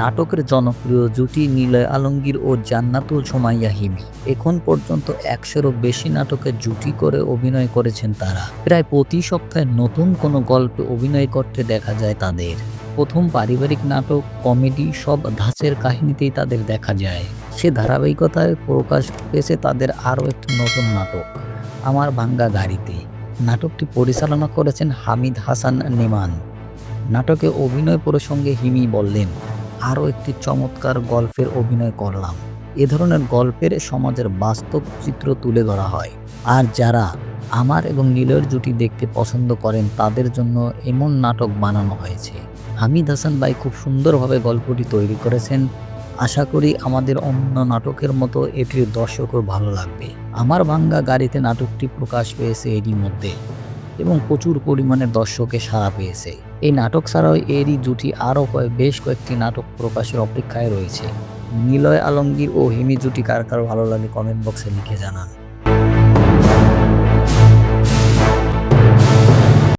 নাটকের জনপ্রিয় জুটি নিলয় আলমগীর ও জান্নাতুল সোমাইয়া হিমি এখন পর্যন্ত একশোরও বেশি নাটকে জুটি করে অভিনয় করেছেন তারা। প্রায় প্রতি সপ্তাহে নতুন কোনো গল্পে অভিনয় করতে দেখা যায় তাদের। প্রথম পারিবারিক নাটক, কমেডি সব ধাঁচের কাহিনীতেই তাদের দেখা যায়। সে ধারাবাহিকতায় প্রকাশ পেয়েছে তাদের আরও একটি নতুন নাটক, আমার ভাঙ্গা গাড়িতে। নাটকটি পরিচালনা করেছেন হামিদ হাসান নেমান। নাটকে অভিনয় প্রসঙ্গে হিমি বললেন আরও একটি চমৎকার গল্পের অভিনয় করলাম। এ ধরনের গল্পের সমাজের বাস্তব চিত্র তুলে ধরা হয়। আর যারা আমার এবং নীলের জুটি দেখতে পছন্দ করেন, তাদের জন্য এমন নাটক বানানো হয়েছে। হামিদ হাসান ভাই খুব সুন্দরভাবে গল্পটি তৈরি করেছেন। আশা করি আমাদের অন্য নাটকের মতো এটির দর্শকও ভালো লাগবে। আমার ভাঙ্গা গাড়িতে নাটকটি প্রকাশ পেয়েছে এরই মধ্যে। এবং প্রচুর পরিমাণে দর্শকে সাড়া পেয়েছে। এই নাটক ছাড়াও এরই জুটি আরও কয়েক, বেশ কয়েকটি নাটক প্রকাশের অপেক্ষায় রয়েছে। নিলয় আলমগীর ও হিমি জুটি কার কার ভালো লাগে কমেন্ট বক্সে লিখে জানান।